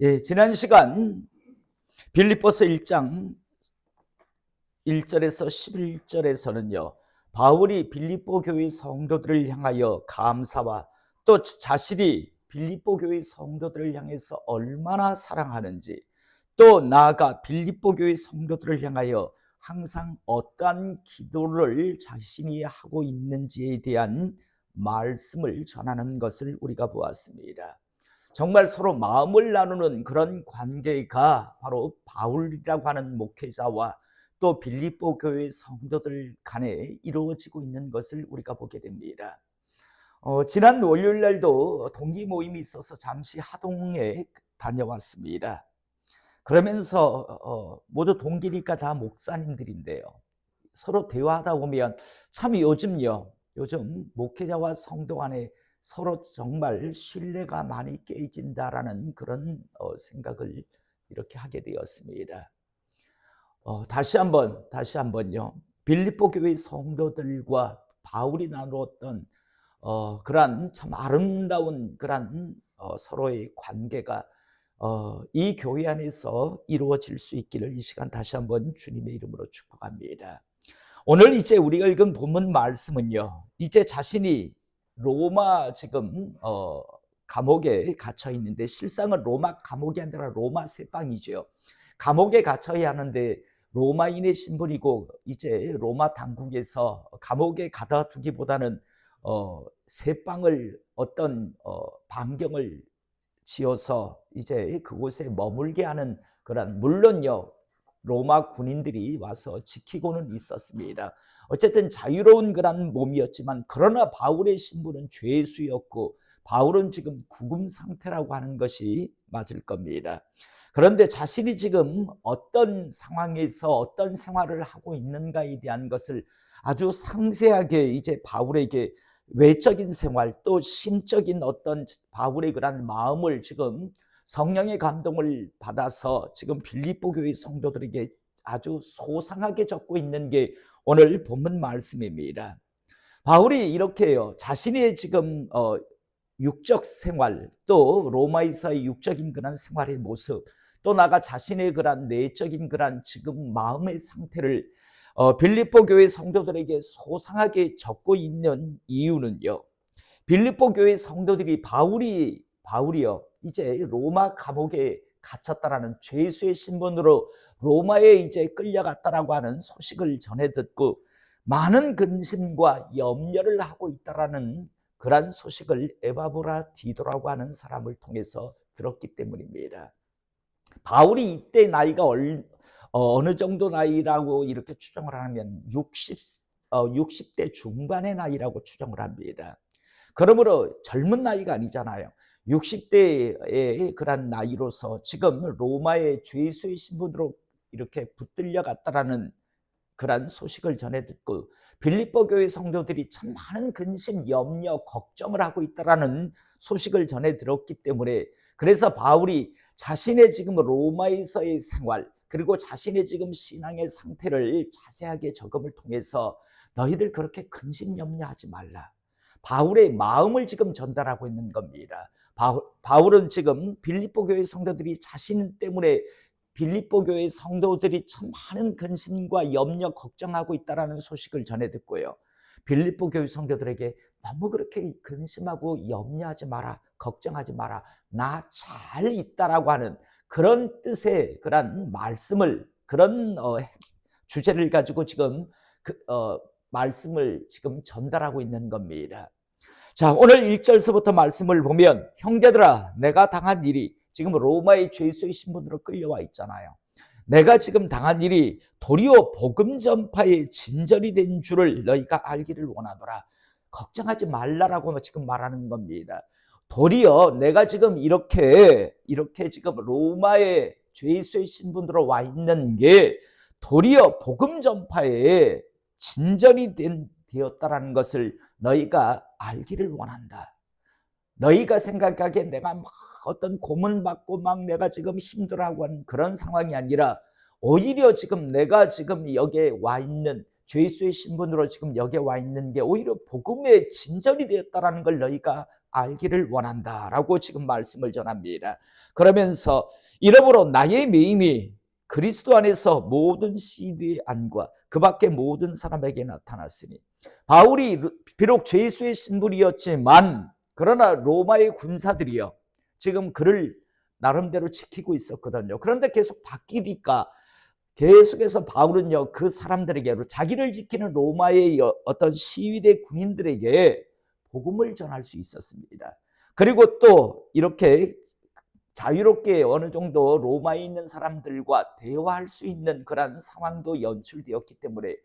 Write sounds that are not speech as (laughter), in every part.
예, 지난 시간 빌립보서 1장 1절에서 11절에서는요. 바울이 빌립보 교회 성도들을 향하여 감사와 또 자신이 빌립보 교회 성도들을 향해서 얼마나 사랑하는지 또 나아가 빌립보 교회 성도들을 향하여 항상 어떠한 기도를 자신이 하고 있는지에 대한 말씀을 전하는 것을 우리가 보았습니다. 정말 서로 마음을 나누는 그런 관계가 바로 바울이라고 하는 목회자와 또 빌립보 교회 성도들 간에 이루어지고 있는 것을 우리가 보게 됩니다. 어, 지난 월요일 날도 동기 모임이 있어서 잠시 하동에 다녀왔습니다. 그러면서 어, 모두 동기니까 다 목사님들인데요. 서로 대화하다 보면 참 요즘요, 요즘 목회자와 성도 간에 서로 정말 신뢰가 많이 깨진다라는 그런 어, 생각을 이렇게 하게 되었습니다. 어, 다시 한번 다시 한번요. 빌립보 교회 성도들과 바울이 나누었던 어, 그러한 참 아름다운 그러한 어, 서로의 관계가 어, 이 교회 안에서 이루어질 수 있기를 이 시간 다시 한번 주님의 이름으로 축복합니다. 오늘 이제 우리가 읽은 본문 말씀은요. 이제 자신이 로마 지금 어, 감옥에 갇혀 있는데 실상은 로마 감옥이 아니라 로마 세방이죠. 감옥에 갇혀야 하는데 로마인의 신분이고 이제 로마 당국에서 감옥에 가둬두기보다는 어, 세방을 어떤 어, 반경을 지어서 이제 그곳에 머물게 하는 그런 물론요 로마 군인들이 와서 지키고는 있었습니다. 어쨌든 자유로운 그런 몸이었지만 그러나 바울의 신분은 죄수였고 바울은 지금 구금 상태라고 하는 것이 맞을 겁니다. 그런데 자신이 지금 어떤 상황에서 어떤 생활을 하고 있는가에 대한 것을 아주 상세하게 이제 바울에게 외적인 생활 또 심적인 어떤 바울의 그런 마음을 지금 성령의 감동을 받아서 지금 빌립보 교회 성도들에게 아주 소상하게 적고 있는 게 오늘 본문 말씀입니다. 바울이 이렇게요. 자신의 지금 어, 육적 생활 또 로마에서의 육적인 그런 생활의 모습 또 나가 자신의 그런 내적인 그런 지금 마음의 상태를 어, 빌립보 교회 성도들에게 소상하게 적고 있는 이유는요. 빌립보 교회 성도들이 바울이 바울이요 이제 로마 감옥에 갇혔다라는 죄수의 신분으로 로마에 이제 끌려갔다라고 하는 소식을 전해 듣고 많은 근심과 염려를 하고 있다라는 그러한 소식을 에바브라 디도라고 하는 사람을 통해서 들었기 때문입니다. 바울이 이때 나이가 어, 어느 정도 나이라고 이렇게 추정을 하면 60, 어, 60대 중반의 나이라고 추정을 합니다. 그러므로 젊은 나이가 아니잖아요. 60대의 그런 나이로서 지금 로마의 죄수의 신분으로 이렇게 붙들려 갔다라는 그런 소식을 전해 듣고 빌립보 교회 성도들이 참 많은 근심, 염려, 걱정을 하고 있다라는 소식을 전해 들었기 때문에 그래서 바울이 자신의 지금 로마에서의 생활 그리고 자신의 지금 신앙의 상태를 자세하게 적음을 통해서 너희들 그렇게 근심 염려하지 말라. 바울의 마음을 지금 전달하고 있는 겁니다. 바울, 은 지금 빌립보 교회 성도들이 자신 때문에 빌립보 교회 성도들이 참 많은 근심과 염려 걱정하고 있다라는 소식을 전해 듣고요. 빌립보 교회 성도들에게 너무 그렇게 근심하고 염려하지 마라. 걱정하지 마라. 나 잘 있다라고 하는 그런 뜻의 그런 말씀을 그런 어, 주제를 가지고 지금 그, 어, 말씀을 지금 전달하고 있는 겁니다. 자, 오늘 1절서부터 말씀을 보면 형제들아 내가 당한 일이 지금 로마의 죄수의 신분으로 끌려와 있잖아요. 내가 지금 당한 일이 도리어 복음 전파의 진전이 된 줄을 너희가 알기를 원하노라. 걱정하지 말라라고 지금 말하는 겁니다. 도리어 내가 지금 이렇게 이렇게 지금 로마의 죄수의 신분으로 와 있는 게 도리어 복음 전파에 진전이 된, 되었다라는 것을 너희가 알기를 원한다. 너희가 생각하기에 내가 막 어떤 고문받고 막 내가 지금 힘들어하고 하는 그런 상황이 아니라 오히려 지금 내가 지금 여기에 와 있는 죄수의 신분으로 지금 여기에 와 있는 게 오히려 복음의 진전이 되었다라는 걸 너희가 알기를 원한다라고 지금 말씀을 전합니다. 그러면서 이러므로 나의 매임이 그리스도 안에서 모든 시대의 안과 그 밖의 모든 사람에게 나타났으니 바울이 비록 죄수의 신분이었지만 그러나 로마의 군사들이요 지금 그를 나름대로 지키고 있었거든요. 그런데 계속 바뀌니까 계속해서 바울은요 그 사람들에게 자기를 지키는 로마의 어떤 시위대 군인들에게 복음을 전할 수 있었습니다. 그리고 또 이렇게 자유롭게 어느 정도 로마에 있는 사람들과 대화할 수 있는 그런 상황도 연출되었기 때문에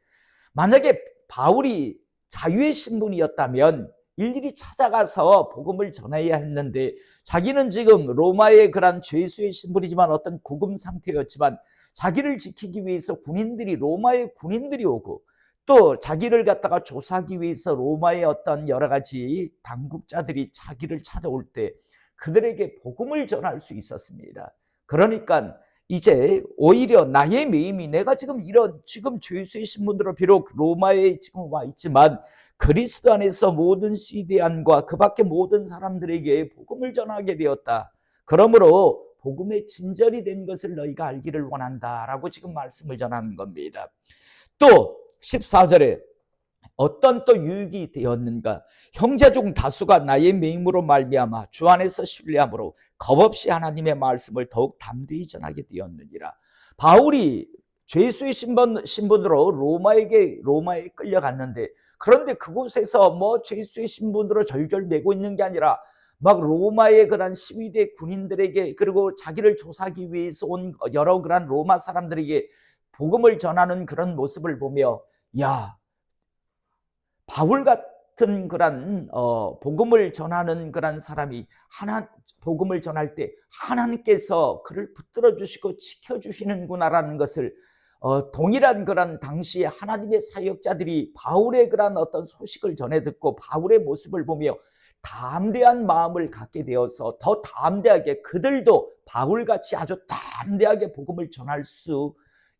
만약에 바울이 자유의 신분이었다면 일일이 찾아가서 복음을 전해야 했는데 자기는 지금 로마의 그런 죄수의 신분이지만 어떤 구금 상태였지만 자기를 지키기 위해서 군인들이 로마의 군인들이 오고 또 자기를 갖다가 조사하기 위해서 로마의 어떤 여러 가지 당국자들이 자기를 찾아올 때 그들에게 복음을 전할 수 있었습니다. 그러니까 이제 오히려 나의 매임이 내가 지금 이런 지금 죄수의 신분으로 비록 로마에 지금 와 있지만 그리스도 안에서 모든 시대안과 그 밖에 모든 사람들에게 복음을 전하게 되었다. 그러므로 복음의 진절이 된 것을 너희가 알기를 원한다 라고 지금 말씀을 전하는 겁니다. 또 14절에 어떤 또 유익이 되었는가? 형제 중 다수가 나의 명으로 말미암아 주 안에서 신뢰함으로 겁없이 하나님의 말씀을 더욱 담대히 전하게 되었느니라. 바울이 죄수의 신분, 신분으로 로마에게 로마에 끌려갔는데 그런데 그곳에서 뭐 죄수의 신분으로 절절매고 있는 게 아니라 막 로마의 그런 시위대 군인들에게 그리고 자기를 조사하기 위해서 온 여러 그런 로마 사람들에게 복음을 전하는 그런 모습을 보며 야 바울 같은 그런 어, 복음을 전하는 그런 사람이 하나 복음을 전할 때 하나님께서 그를 붙들어 주시고 지켜 주시는구나라는 것을 어, 동일한 그런 당시에 하나님의 사역자들이 바울의 그런 어떤 소식을 전해 듣고 바울의 모습을 보며 담대한 마음을 갖게 되어서 더 담대하게 그들도 바울같이 아주 담대하게 복음을 전할 수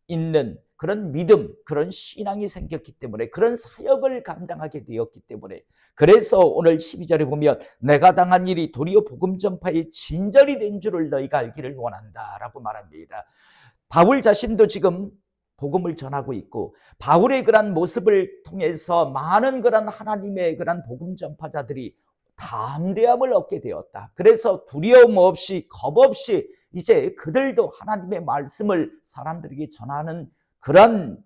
있는 그런 믿음, 그런 신앙이 생겼기 때문에 그런 사역을 감당하게 되었기 때문에 그래서 오늘 12절에 보면 내가 당한 일이 도리어 복음 전파의 진절이 된 줄을 너희가 알기를 원한다라고 말합니다. 바울 자신도 지금 복음을 전하고 있고 바울의 그런 모습을 통해서 많은 그런 하나님의 그런 복음 전파자들이 담대함을 얻게 되었다. 그래서 두려움 없이 겁 없이 이제 그들도 하나님의 말씀을 사람들에게 전하는 그런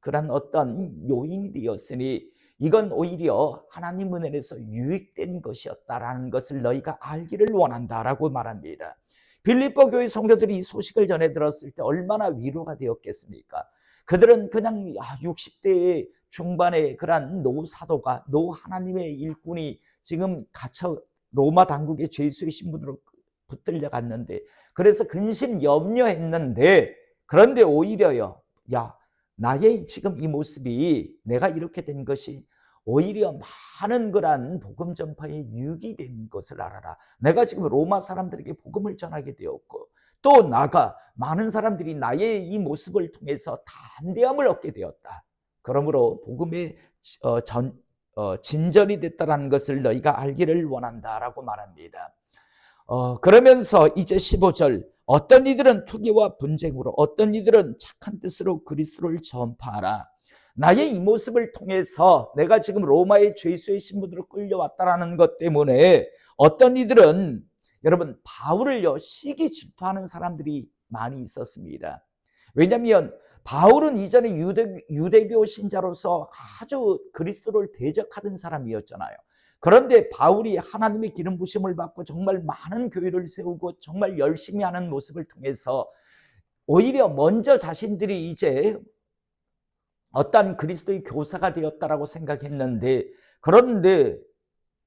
그런 어떤 요인이 되었으니 이건 오히려 하나님 은혜에서 유익된 것이었다라는 것을 너희가 알기를 원한다라고 말합니다. 빌립보 교회 성도들이 이 소식을 전해 들었을 때 얼마나 위로가 되었겠습니까? 그들은 그냥 60대의 아, 중반의 그런 노 사도가 노 하나님의 일꾼이 지금 갇혀 로마 당국의 죄수의 신분으로 붙들려 갔는데 그래서 근심 염려했는데 그런데 오히려요 야, 나의 지금 이 모습이 내가 이렇게 된 것이 오히려 많은 그런 복음 전파에 유익이 된 것을 알아라. 내가 지금 로마 사람들에게 복음을 전하게 되었고 또 나가 많은 사람들이 나의 이 모습을 통해서 담대함을 얻게 되었다. 그러므로 복음의 어, 전, 어, 진전이 됐다는 것을 너희가 알기를 원한다라고 말합니다. 어, 그러면서 이제 15절 어떤 이들은 투기와 분쟁으로 어떤 이들은 착한 뜻으로 그리스도를 전파하라. 나의 이 모습을 통해서 내가 지금 로마의 죄수의 신분으로 끌려왔다라는 것 때문에 어떤 이들은 여러분 바울을요 시기 질투하는 사람들이 많이 있었습니다. 왜냐하면 바울은 이전에 유대, 유대교 신자로서 아주 그리스도를 대적하던 사람이었잖아요. 그런데 바울이 하나님의 기름 부심을 받고 정말 많은 교회를 세우고 정말 열심히 하는 모습을 통해서 오히려 먼저 자신들이 이제 어떤 그리스도의 교사가 되었다라고 생각했는데 그런데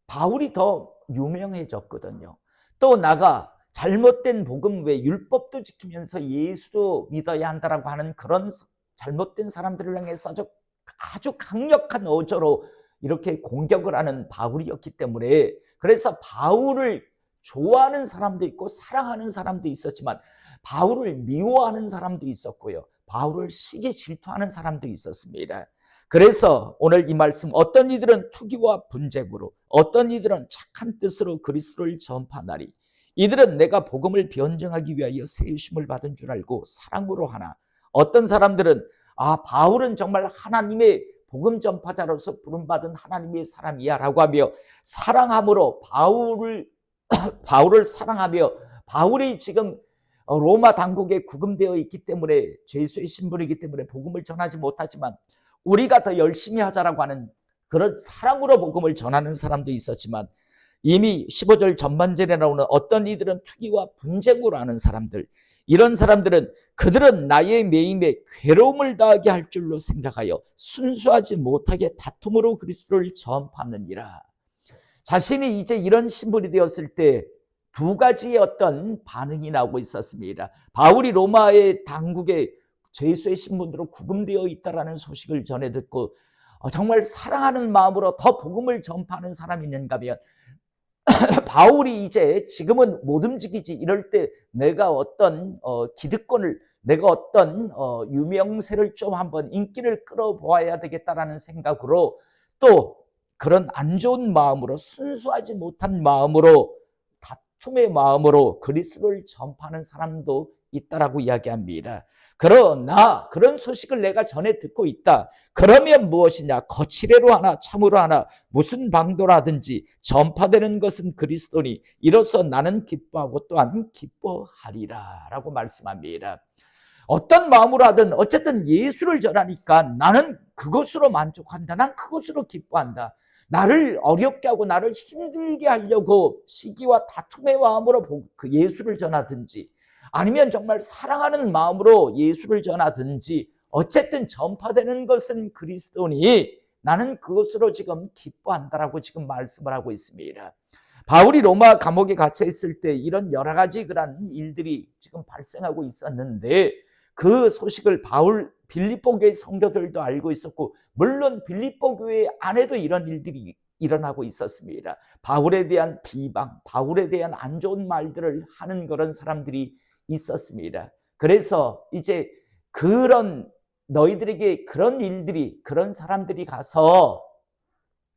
바울이 더 유명해졌거든요. 또 나가 잘못된 복음 외 율법도 지키면서 예수도 믿어야 한다라고 하는 그런 잘못된 사람들을 향해서 아주, 강력한 어조로 이렇게 공격을 하는 바울이었기 때문에 그래서 바울을 좋아하는 사람도 있고 사랑하는 사람도 있었지만 바울을 미워하는 사람도 있었고요. 바울을 시기 질투하는 사람도 있었습니다. 그래서 오늘 이 말씀 어떤 이들은 투기와 분쟁으로 어떤 이들은 착한 뜻으로 그리스도를 전파하나니 이들은 내가 복음을 변증하기 위하여 세우심을 받은 줄 알고 사랑으로 하나 어떤 사람들은 아 바울은 정말 하나님의 복음 전파자로서 부름받은 하나님의 사람이야라고 하며 사랑함으로 바울을 (clears throat) 바울을 사랑하며 바울이 지금 로마 당국에 구금되어 있기 때문에 죄수의 신분이기 때문에 복음을 전하지 못하지만 우리가 더 열심히 하자라고 하는 그런 사랑으로 복음을 전하는 사람도 있었지만 이미 15절 전반절에 나오는 어떤 이들은 투기와 분쟁으로 하는 사람들 이런 사람들은 그들은 나의 매임에 괴로움을 당하게 할 줄로 생각하여 순수하지 못하게 다툼으로 그리스도를 전파하느니라. 자신이 이제 이런 신분이 되었을 때 두 가지의 어떤 반응이 나오고 있었습니다. 바울이 로마의 당국에 죄수의 신분으로 구금되어 있다라는 소식을 전해 듣고 어, 정말 사랑하는 마음으로 더 복음을 전파하는 사람이 있는가 하면 (laughs) 바울이 이제 지금은 못 움직이지 이럴 때 내가 어떤 어, 기득권을 내가 어떤 어, 유명세를 좀 한번 인기를 끌어보아야 되겠다라는 생각으로 또 그런 안 좋은 마음으로 순수하지 못한 마음으로 다툼의 마음으로 그리스도를 전파하는 사람도 있다라고 이야기합니다. 그러나 그런 소식을 내가 전해 듣고 있다. 그러면 무엇이냐? 거칠애로 하나 참으로 하나 무슨 방도라든지 전파되는 것은 그리스도니 이로써 나는 기뻐하고 또한 기뻐하리라라고 말씀합니다. 어떤 마음으로 하든 어쨌든 예수를 전하니까 나는 그것으로 만족한다. 난 그것으로 기뻐한다. 나를 어렵게 하고 나를 힘들게 하려고 시기와 다툼의 마음으로 그 예수를 전하든지 아니면 정말 사랑하는 마음으로 예수를 전하든지 어쨌든 전파되는 것은 그리스도니 나는 그것으로 지금 기뻐한다라고 지금 말씀을 하고 있습니다. 바울이 로마 감옥에 갇혀 있을 때 이런 여러 가지 그런 일들이 지금 발생하고 있었는데 그 소식을 바울 빌립보 교회 성도들도 알고 있었고 물론 빌립보 교회 안에도 이런 일들이 일어나고 있었습니다. 바울에 대한 비방, 바울에 대한 안 좋은 말들을 하는 그런 사람들이 있었습니다. 그래서 이제 그런 너희들에게 그런 일들이 그런 사람들이 가서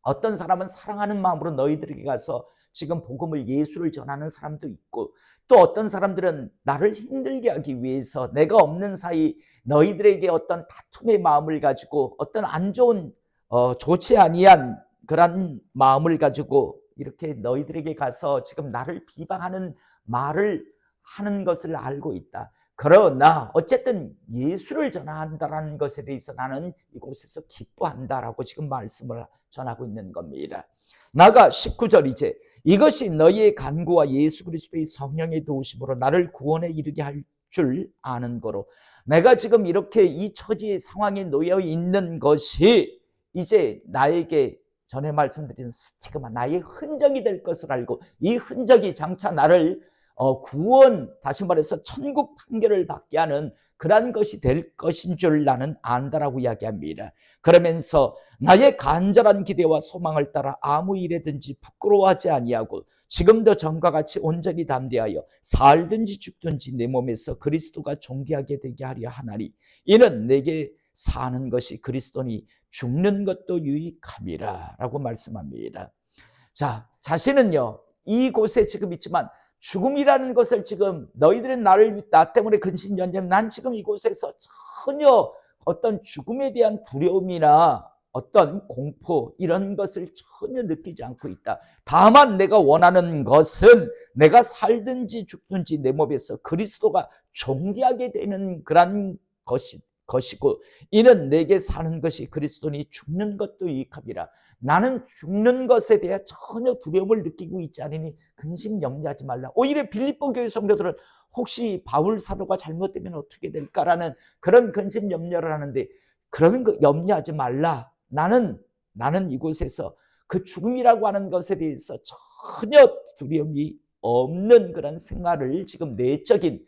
어떤 사람은 사랑하는 마음으로 너희들에게 가서 지금 복음을 예수를 전하는 사람도 있고 또 어떤 사람들은 나를 힘들게 하기 위해서 내가 없는 사이 너희들에게 어떤 다툼의 마음을 가지고 어떤 안 좋은 어, 좋지 아니한 그런 마음을 가지고 이렇게 너희들에게 가서 지금 나를 비방하는 말을 하는 것을 알고 있다. 그러나 어쨌든 예수를 전한다라는 것에 대해서 나는 이곳에서 기뻐한다라고 지금 말씀을 전하고 있는 겁니다. 나가 19절 이제 이것이 너희의 간구와 예수 그리스도의 성령의 도우심으로 나를 구원에 이르게 할 줄 아는 거로 내가 지금 이렇게 이 처지의 상황에 놓여 있는 것이 이제 나에게 전에 말씀드린 스티그마 나의 흔적이 될 것을 알고 이 흔적이 장차 나를 어, 구원 다시 말해서 천국 판결을 받게 하는 그러한 것이 될 것인 줄 나는 안다라고 이야기합니다. 그러면서 나의 간절한 기대와 소망을 따라 아무 일에든지 부끄러워하지 아니하고 지금도 전과 같이 온전히 담대하여 살든지 죽든지 내 몸에서 그리스도가 존귀하게 되게 하려 하나니 이는 내게 사는 것이 그리스도니 죽는 것도 유익함이라라고 말씀합니다. 자, 자신은요. 이곳에 지금 있지만 죽음이라는 것을 지금 너희들은 나를 나 때문에 근심 연념 난 지금 이곳에서 전혀 어떤 죽음에 대한 두려움이나 어떤 공포 이런 것을 전혀 느끼지 않고 있다. 다만 내가 원하는 것은 내가 살든지 죽든지 내 몸에서 그리스도가 존귀하게 되는 그런 것이 것이고 이는 내게 사는 것이 그리스도니 죽는 것도 이익함이라. 나는 죽는 것에 대해 전혀 두려움을 느끼고 있지 않으니 근심 염려하지 말라. 오히려 빌립보 교회 성도들은 혹시 바울 사도가 잘못되면 어떻게 될까라는 그런 근심 염려를 하는데 그런 거 염려하지 말라. 나는 나는 이곳에서 그 죽음이라고 하는 것에 대해서 전혀 두려움이 없는 그런 생활을 지금 내적인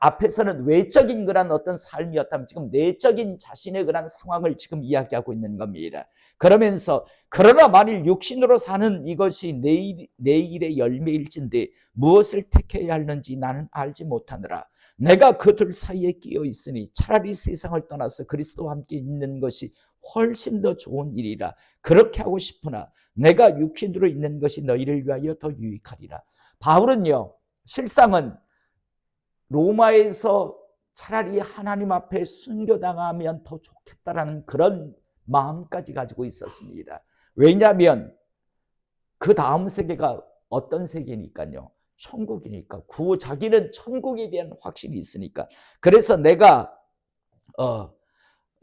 앞에서는 외적인 그런 어떤 삶이었다면 지금 내적인 자신의 그런 상황을 지금 이야기하고 있는 겁니다. 그러면서 그러나 만일 육신으로 사는 이것이 내일, 내일의 열매일진데 무엇을 택해야 하는지 나는 알지 못하느라 내가 그둘 사이에 끼어 있으니 차라리 세상을 떠나서 그리스도와 함께 있는 것이 훨씬 더 좋은 일이라 그렇게 하고 싶으나 내가 육신으로 있는 것이 너희를 위하여 더 유익하리라. 바울은요, 실상은 로마에서 차라리 하나님 앞에 순교당하면 더 좋겠다라는 그런 마음까지 가지고 있었습니다. 왜냐하면 그 다음 세계가 어떤 세계니까요. 천국이니까 구 자기는 천국에 대한 확신이 있으니까 그래서 내가 어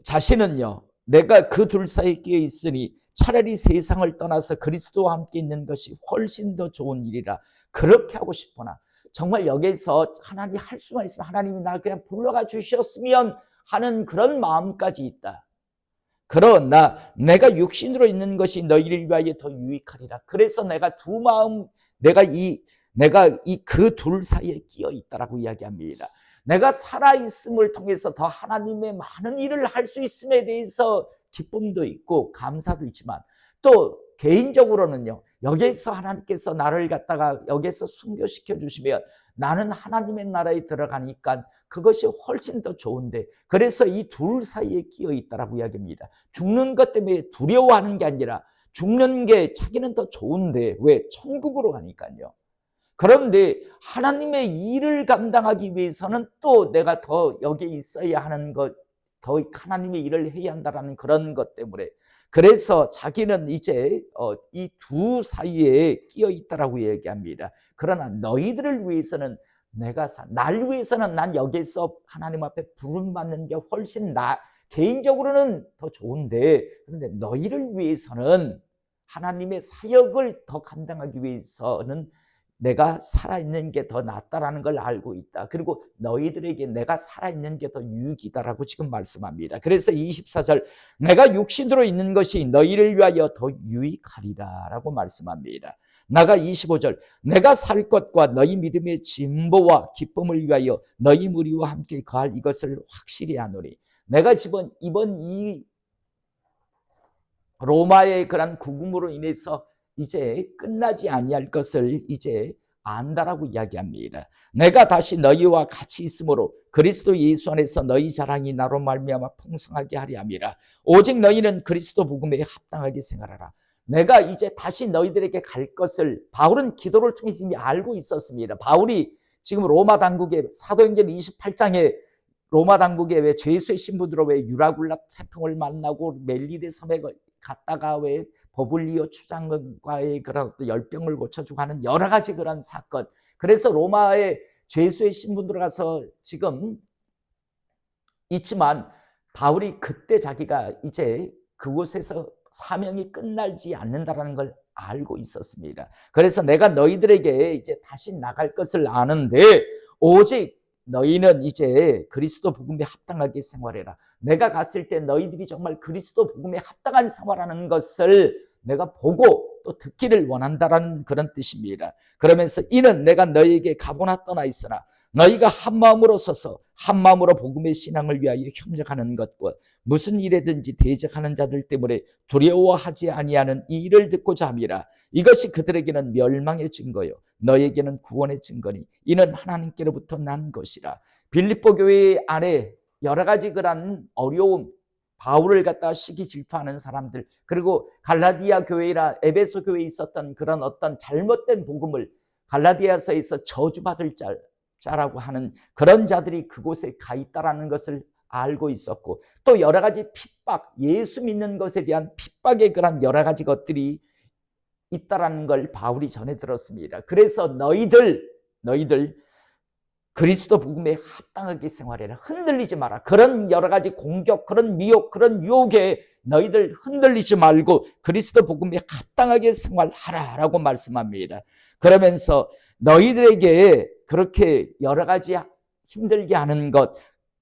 자신은요 내가 그 둘 사이에 끼어 있으니 차라리 세상을 떠나서 그리스도와 함께 있는 것이 훨씬 더 좋은 일이라 그렇게 하고 싶구나 정말 여기서 하나님 할 수만 있으면 하나님이 나 그냥 불러가 주셨으면 하는 그런 마음까지 있다. 그러나 내가 육신으로 있는 것이 너희를 위하여 더 유익하리라. 그래서 내가 두 마음, 내가 이 내가 이 그 둘 사이에 끼어 있다라고 이야기합니다. 내가 살아 있음을 통해서 더 하나님의 많은 일을 할 수 있음에 대해서 기쁨도 있고 감사도 있지만 또 개인적으로는요. 여기에서 하나님께서 나를 갖다가 여기에서 순교시켜 주시면 나는 하나님의 나라에 들어가니까 그것이 훨씬 더 좋은데 그래서 이 둘 사이에 끼어 있다라고 이야기합니다. 죽는 것 때문에 두려워하는 게 아니라 죽는 게 자기는 더 좋은데 왜 천국으로 가니까요. 그런데 하나님의 일을 감당하기 위해서는 또 내가 더 여기에 있어야 하는 것, 더 하나님의 일을 해야 한다라는 그런 것 때문에 그래서 자기는 이제 어, 이두 사이에 끼어 있다라고 얘기합니다. 그러나 너희들을 위해서는 내가 사, 날 위해서는 난 여기서 하나님 앞에 부름 받는 게 훨씬 나 개인적으로는 더 좋은데 그런데 너희를 위해서는 하나님의 사역을 더 감당하기 위해서는 내가 살아있는 게 더 낫다라는 걸 알고 있다. 그리고 너희들에게 내가 살아있는 게 더 유익이다라고 지금 말씀합니다. 그래서 24절, 내가 육신으로 있는 것이 너희를 위하여 더 유익하리라라고 말씀합니다. 나가 25절, 내가 살 것과 너희 믿음의 진보와 기쁨을 위하여 너희 무리와 함께 거할 이것을 확실히 하노니. 내가 지금 이번 이 로마의 그런 구금으로 인해서 이제 끝나지 아니할 것을 이제 안다라고 이야기합니다. 내가 다시 너희와 같이 있으므로 그리스도 예수 안에서 너희 자랑이 나로 말미암아 풍성하게 하리 함이라. 오직 너희는 그리스도 복음에 합당하게 생활하라. 내가 이제 다시 너희들에게 갈 것을 바울은 기도를 통해서 이미 알고 있었습니다. 바울이 지금 로마 당국의 사도행전 28장에 로마 당국에 왜 죄수의 신분으로 왜 유라굴라 태풍을 만나고 멜리데 섬에 갔다가 왜 버블리오 추장과의 그런 열병을 고쳐주고 하는 여러 가지 그런 사건. 그래서 로마의 죄수의 신분으로 가서 지금 있지만 바울이 그때 자기가 이제 그곳에서 사명이 끝날지 않는다라는 걸 알고 있었습니다. 그래서 내가 너희들에게 이제 다시 나갈 것을 아는데 오직 너희는 이제 그리스도 복음에 합당하게 생활해라. 내가 갔을 때 너희들이 정말 그리스도 복음에 합당한 생활하는 것을 내가 보고 또 듣기를 원한다라는 그런 뜻입니다. 그러면서 이는 내가 너희에게 가보나 떠나 있으나 너희가 한 마음으로 서서 한 마음으로 복음의 신앙을 위하여 협력하는 것과 무슨 일에든지 대적하는 자들 때문에 두려워하지 아니하는 이 일을 듣고자 함이라 이것이 그들에게는 멸망의 증거요 너에게는 구원의 증거니 이는 하나님께로부터 난 것이라. 빌립보 교회 안에 여러 가지 그런 어려움 바울을 갖다 시기 질투하는 사람들 그리고 갈라디아 교회나 에베소 교회에 있었던 그런 어떤 잘못된 복음을 갈라디아서에서 저주받을 자, 자라고 하는 그런 자들이 그곳에 가 있다라는 것을 알고 있었고 또 여러 가지 핍박 예수 믿는 것에 대한 핍박의 그런 여러 가지 것들이 있다라는 걸 바울이 전해 들었습니다. 그래서 너희들 너희들 그리스도 복음에 합당하게 생활해라. 흔들리지 마라. 그런 여러 가지 공격, 그런 미혹, 그런 유혹에 너희들 흔들리지 말고 그리스도 복음에 합당하게 생활하라라고 말씀합니다. 그러면서 너희들에게 그렇게 여러 가지 힘들게 하는 것,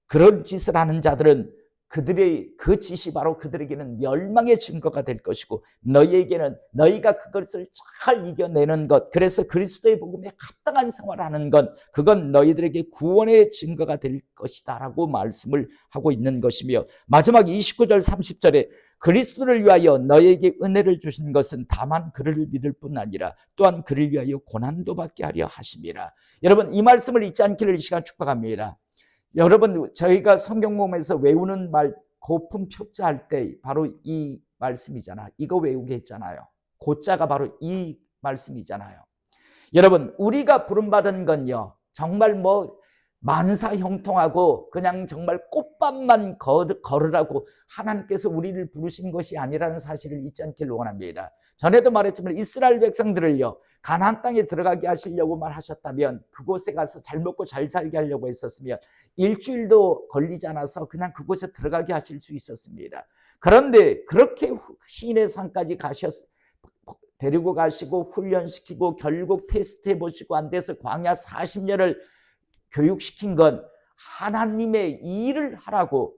그런 짓을 하는 자들은 그들의 그 짓이 바로 그들에게는 멸망의 증거가 될 것이고 너희에게는 너희가 그것을 잘 이겨내는 것 그래서 그리스도의 복음에 합당한 생활하는 것 그건 너희들에게 구원의 증거가 될 것이다라고 말씀을 하고 있는 것이며 마지막 29절 30절에 그리스도를 위하여 너에게 은혜를 주신 것은 다만 그를 믿을 뿐 아니라 또한 그를 위하여 고난도 받게 하려 하심이라. 여러분 이 말씀을 잊지 않기를 이 시간 축복합니다. 여러분 저희가 성경 보면서 외우는 말 고품 표자 할 때 바로 이 말씀이잖아. 이거 외우게 했잖아요. 고자가 바로 이 말씀이잖아요. 여러분, 우리가 부름받은 건요, 정말 뭐 만사 형통하고 그냥 정말 꽃밭만 걸으라고 하나님께서 우리를 부르신 것이 아니라는 사실을 잊지 않기를 원합니다. 전에도 말했지만 이스라엘 백성들을요, 가나안 땅에 들어가게 하시려고만 하셨다면 그곳에 가서 잘 먹고 잘 살게 하려고 했었으면 일주일도 걸리지 않아서 그냥 그곳에 들어가게 하실 수 있었습니다. 그런데 그렇게 시인의 산까지 가셨 데리고 가시고 훈련시키고 결국 테스트 해 보시고 안 돼서 광야 40년을 교육시킨 건 하나님의 일을 하라고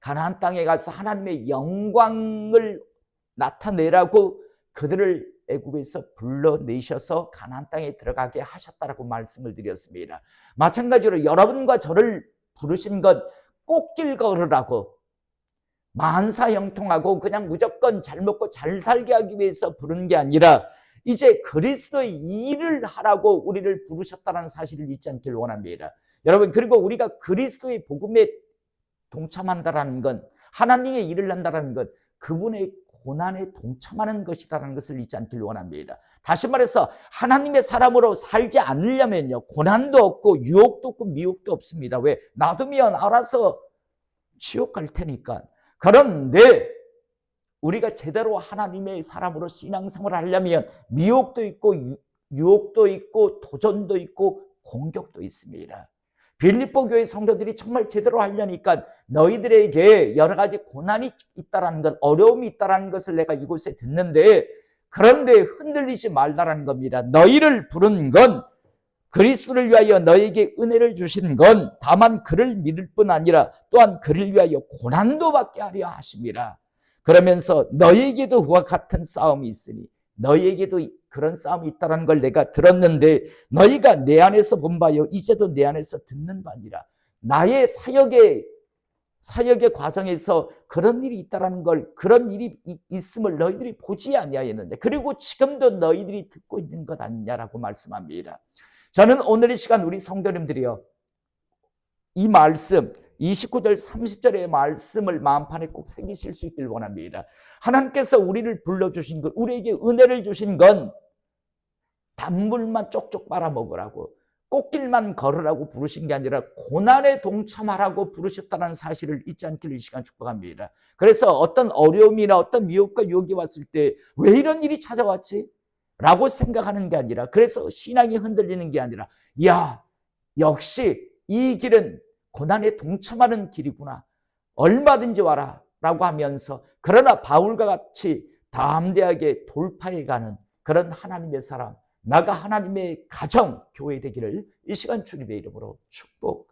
가나안 땅에 가서 하나님의 영광을 나타내라고 그들을 애굽에서 불러내셔서 가나안 땅에 들어가게 하셨다라고 말씀을 드렸습니다. 마찬가지로 여러분과 저를 부르신 건 꽃길 걸으라고 만사 형통하고 그냥 무조건 잘 먹고 잘 살게 하기 위해서 부르는 게 아니라 이제 그리스도의 일을 하라고 우리를 부르셨다는 사실을 잊지 않길 원합니다. 여러분 그리고 우리가 그리스도의 복음에 동참한다라는 건 하나님의 일을 한다라는 건 그분의 고난에 동참하는 것이다라는 것을 잊지 않길 원합니다. 다시 말해서 하나님의 사람으로 살지 않으려면요 고난도 없고 유혹도 없고 미혹도 없습니다. 왜 놔두면 알아서 지옥 갈 테니까. 그런데 우리가 제대로 하나님의 사람으로 신앙생활을 하려면 미혹도 있고 유혹도 있고 도전도 있고 공격도 있습니다. 빌립보 교회 성도들이 정말 제대로 하려니까 너희들에게 여러 가지 고난이 있다라는 것, 어려움이 있다라는 것을 내가 이곳에 듣는데 그런데 흔들리지 말라라는 겁니다. 너희를 부른 건 그리스도를 위하여 너에게 은혜를 주신 건 다만 그를 믿을 뿐 아니라 또한 그를 위하여 고난도 받게 하려 하십니다. 그러면서 너에게도 그와 같은 싸움이 있으니 너희에게도 그런 싸움이 있다는 걸 내가 들었는데 너희가 내 안에서 본 바요 이제도 내 안에서 듣는 바니라 나의 사역의 사역의 과정에서 그런 일이 있다라는 걸 그런 일이 있음을 너희들이 보지 아니하였는데 그리고 지금도 너희들이 듣고 있는 것 아니냐라고 말씀합니다. 저는 오늘 이 시간 우리 성도님들이요 이 말씀 29절 30절의 말씀을 마음판에 꼭 새기실 수 있길 원합니다. 하나님께서 우리를 불러주신 것, 우리에게 은혜를 주신 건 단물만 쪽쪽 빨아먹으라고 꽃길만 걸으라고 부르신 게 아니라 고난에 동참하라고 부르셨다는 사실을 잊지 않기를 이 시간 축복합니다. 그래서 어떤 어려움이나 어떤 미혹과 유혹이 왔을 때 왜 이런 일이 찾아왔지? 라고 생각하는 게 아니라 그래서 신앙이 흔들리는 게 아니라 야 역시 이 길은 고난에 동참하는 길이구나. 얼마든지 와라. 라고 하면서 그러나 바울과 같이 담대하게 돌파해가는 그런 하나님의 사람, 나가 하나님의 가정, 교회 되기를 이 시간 주님의 이름으로 축복